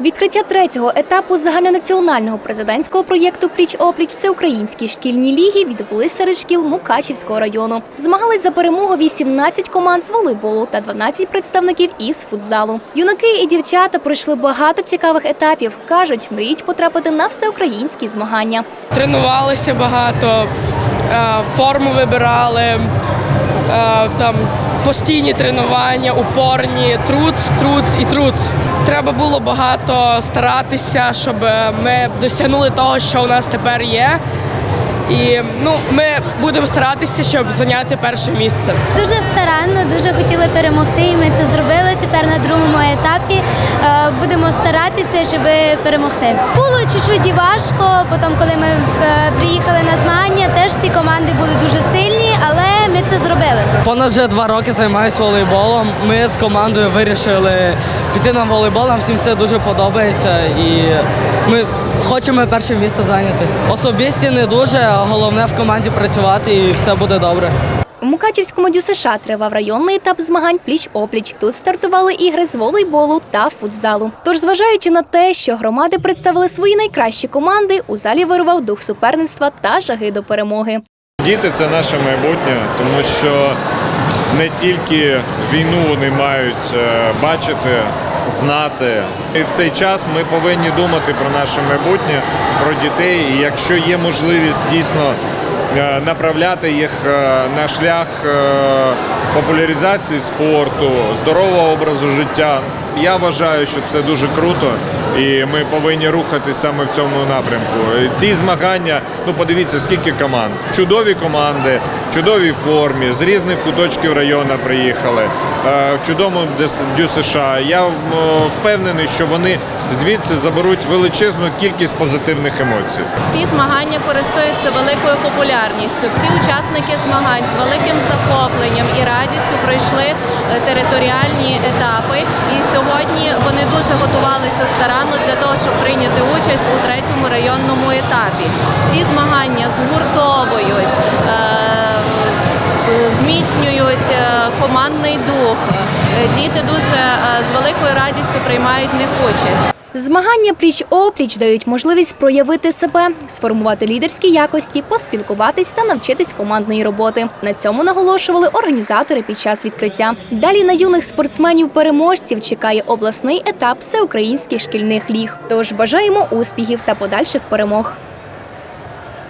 Відкриття третього етапу загальнонаціонального президентського проєкту Пліч опліч всеукраїнські шкільні ліги відбулись серед шкіл Мукачівського району. Змагались за перемогу 18 команд з волейболу та 12 представників із футзалу. Юнаки і дівчата пройшли багато цікавих етапів. кажуть, мріють потрапити на всеукраїнські змагання. Тренувалися багато, е, форму вибирали, е, там постійні тренування, упорні, труд, труд і труд. Треба було багато старатися, щоб ми досягнули того, що у нас тепер є. І ну, ми будемо старатися, щоб зайняти перше місце. Дуже старанно, дуже хотіли перемогти, і ми це зробили. Тепер на другому етапі е, будемо старатися, щоб перемогти. Було чуть-чуть і важко. Потім, коли ми е, приїхали на змагання, теж ці команди були дуже сильні, але ми це зробили. Понад вже два роки займаюся волейболом. Ми з командою вирішили піти на волейбол. Нам всім це дуже подобається і ми хочемо перше місце зайняти. Особисті не дуже, а головне в команді працювати і все буде добре. У Мукачівському ДЮСШ тривав районний етап змагань пліч-опліч. Тут стартували ігри з волейболу та футзалу. Тож, зважаючи на те, що громади представили свої найкращі команди, у залі вирував дух суперництва та жаги до перемоги. Діти це наше майбутнє, тому що не тільки війну вони мають е, бачити, знати. І в цей час ми повинні думати про наше майбутнє, про дітей. І якщо є можливість дійсно е, направляти їх е, на шлях популяризації спорту, здорового образу життя, я вважаю, що це дуже круто. І ми повинні рухатись саме в цьому напрямку. Ці змагання, ну подивіться, скільки команд. Чудові команди, чудовій формі, з різних куточків району приїхали, е, в чудовому дю США. Я впевнений, що вони звідси заберуть величезну кількість позитивних емоцій. Ці змагання користуються великою популярністю. Всі учасники змагань з великим захопленням і радістю пройшли е, територіальні етапи. І сьогодні вони дуже готувалися старанно для того, щоб прийняти участь у третьому районному етапі. Ці змагання згуртовують. е, Зміцнюють е, командний дух. Е, Діти дуже з великою радістю приймають в них участь. Змагання пліч-опліч дають можливість проявити себе, сформувати лідерські якості, поспілкуватись та навчитись командної роботи. На цьому наголошували організатори під час відкриття. Далі на юних спортсменів-переможців чекає обласний етап всеукраїнських шкільних ліг. Тож бажаємо успіхів та подальших перемог.